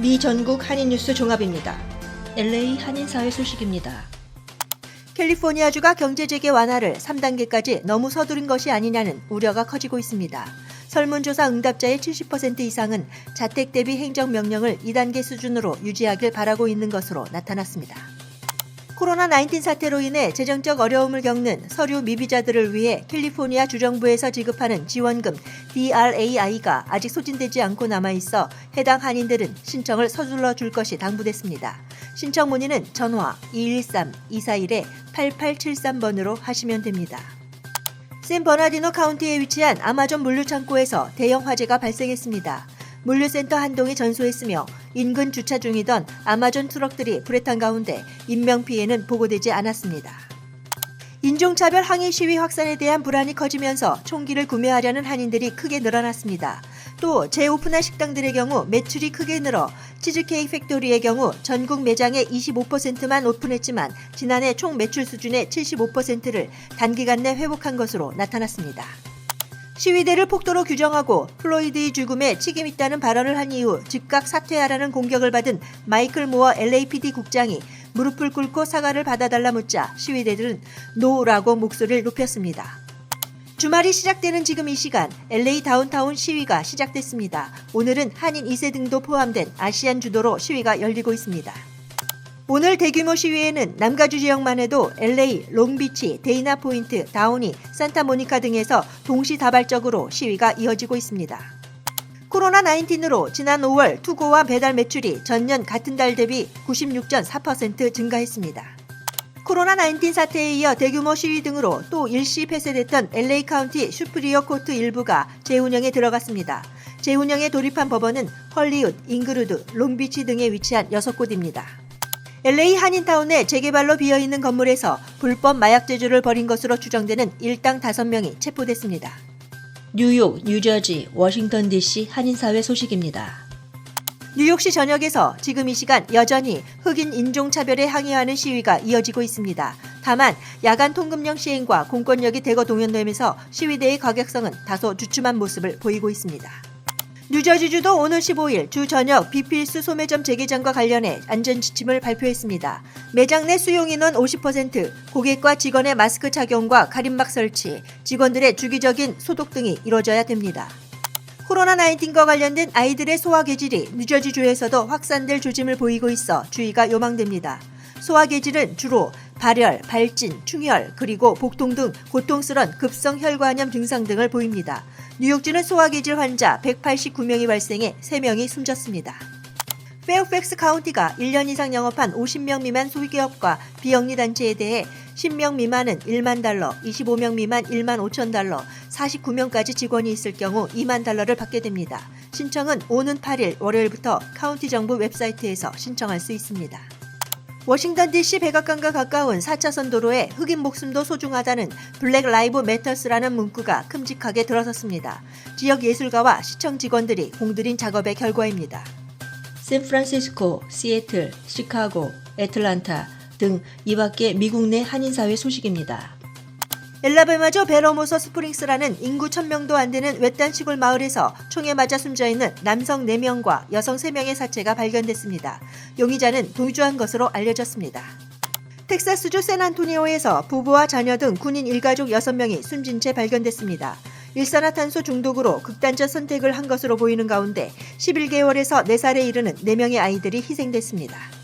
미 전국 한인 뉴스 종합입니다. LA 한인사회 소식입니다. 캘리포니아주가 경제재개 완화를 3단계까지 너무 서두른 것이 아니냐는 우려가 커지고 있습니다. 설문조사 응답자의 70% 이상은 자택 대비 행정명령을 2단계 수준으로 유지하길 바라고 있는 것으로 나타났습니다. 코로나19 사태로 인해 재정적 어려움을 겪는 서류 미비자들을 위해 캘리포니아 주정부에서 지급하는 지원금 DRAI가 아직 소진되지 않고 남아 있어 해당 한인들은 신청을 서둘러 줄 것이 당부됐습니다. 신청 문의는 전화 213-241-8873번으로 하시면 됩니다. 샌버나디노 카운티에 위치한 아마존 물류창고에서 대형 화재가 발생했습니다. 물류센터 한 동이 전소했으며 인근 주차 중이던 아마존 트럭들이 불에 탄 가운데 인명피해는 보고되지 않았습니다. 인종차별 항의 시위 확산에 대한 불안이 커지면서 총기를 구매하려는 한인들이 크게 늘어났습니다. 또 재오픈한 식당들의 경우 매출이 크게 늘어 치즈케이크 팩토리의 경우 전국 매장의 25%만 오픈했지만 지난해 총 매출 수준의 75%를 단기간 내 회복한 것으로 나타났습니다. 시위대를 폭도로 규정하고 플로이드의 죽음에 책임 있다는 발언을 한 이후 즉각 사퇴하라는 공격을 받은 마이클 모어 LAPD 국장이 무릎을 꿇고 사과를 받아달라 묻자 시위대들은 노라고 목소리를 높였습니다. 주말이 시작되는 지금 이 시간 LA 다운타운 시위가 시작됐습니다. 오늘은 한인 2세 등도 포함된 아시안 주도로 시위가 열리고 있습니다. 오늘 대규모 시위에는 남가주 지역만 해도 LA, 롱비치, 데이나 포인트, 다우니, 산타모니카 등에서 동시다발적으로 시위가 이어지고 있습니다. 코로나19으로 지난 5월 투고와 배달 매출이 전년 같은 달 대비 96.4% 증가했습니다. 코로나19 사태에 이어 대규모 시위 등으로 또 일시 폐쇄됐던 LA 카운티 슈프리어 코트 일부가 재운영에 들어갔습니다. 재운영에 돌입한 법원은 헐리우드, 잉그루드, 롱비치 등에 위치한 6곳입니다. LA 한인타운의 재개발로 비어있는 건물에서 불법 마약 제조를 벌인 것으로 추정되는 일당 5명이 체포됐습니다. 뉴욕, 뉴저지, 워싱턴 DC 한인사회 소식입니다. 뉴욕시 전역에서 지금 이 시간 여전히 흑인 인종차별에 항의하는 시위가 이어지고 있습니다. 다만 야간 통금령 시행과 공권력이 대거 동원되면서 시위대의 과격성은 다소 주춤한 모습을 보이고 있습니다. 뉴저지주도 오늘 15일 주 저녁 비필수 소매점 재개장과 관련해 안전지침을 발표했습니다. 매장 내 수용 인원 50%, 고객과 직원의 마스크 착용과 가림막 설치, 직원들의 주기적인 소독 등이 이뤄져야 됩니다. 코로나19과 관련된 아이들의 소화 계질이 뉴저지주에서도 확산될 조짐을 보이고 있어 주의가 요망됩니다. 소화계질은 주로 발열, 발진, 충혈, 그리고 복통 등 고통스런 급성 혈관염 증상 등을 보입니다. 뉴욕주는 소화기질 환자 189명이 발생해 3명이 숨졌습니다. 페어팩스 카운티가 1년 이상 영업한 50명 미만 소기업과 비영리 단체에 대해 10명 미만은 1만 달러, 25명 미만 1만 5천 달러, 49명까지 직원이 있을 경우 2만 달러를 받게 됩니다. 신청은 오는 8일 월요일부터 카운티 정부 웹사이트에서 신청할 수 있습니다. 워싱턴 DC 백악관과 가까운 4차선 도로에 흑인 목숨도 소중하다는 블랙 라이브 매터스라는 문구가 큼직하게 들어섰습니다. 지역 예술가와 시청 직원들이 공들인 작업의 결과입니다. 샌프란시스코, 시애틀, 시카고, 애틀란타 등 이밖에 미국 내 한인사회 소식입니다. 엘라베마주 베러모서 스프링스라는 인구 1000명도 안 되는 외딴 시골 마을에서 총에 맞아 숨져 있는 남성 4명과 여성 3명의 사체가 발견됐습니다. 용의자는 도주한 것으로 알려졌습니다. 텍사스주 샌안토니오에서 부부와 자녀 등 군인 일가족 6명이 숨진 채 발견됐습니다. 일산화탄소 중독으로 극단적 선택을 한 것으로 보이는 가운데 11개월에서 4살에 이르는 4명의 아이들이 희생됐습니다.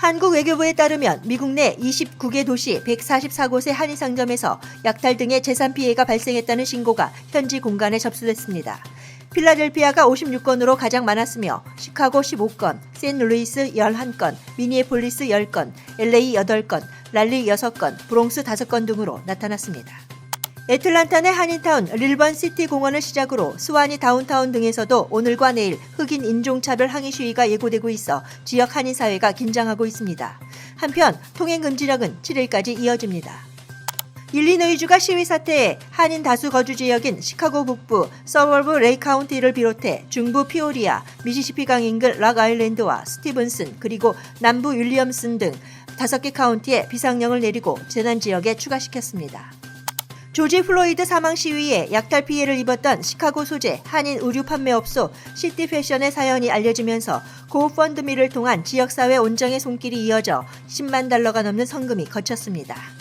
한국 외교부에 따르면 미국 내 29개 도시 144곳의 한인 상점에서 약탈 등의 재산 피해가 발생했다는 신고가 현지 공간에 접수됐습니다. 필라델피아가 56건으로 가장 많았으며 시카고 15건, 샌루이스 11건, 미니애폴리스 10건, LA 8건, 랄리 6건, 브롱스 5건 등으로 나타났습니다. 애틀란타 내 한인타운 릴번 시티 공원을 시작으로 스와니 다운타운 등에서도 오늘과 내일 흑인 인종차별 항의 시위가 예고되고 있어 지역 한인 사회가 긴장하고 있습니다. 한편 통행 금지령은 7일까지 이어집니다. 일리노이주가 시위 사태에 한인 다수 거주 지역인 시카고 북부 서월브 레이 카운티를 비롯해 중부 피오리아, 미시시피강 인근 락 아일랜드와 스티븐슨 그리고 남부 윌리엄슨 등 다섯 개 카운티에 비상령을 내리고 재난 지역에 추가시켰습니다. 조지 플로이드 사망 시위에 약탈 피해를 입었던 시카고 소재 한인 의류 판매업소 시티 패션의 사연이 알려지면서 고펀드미를 통한 지역사회 온정의 손길이 이어져 10만 달러가 넘는 성금이 거쳤습니다.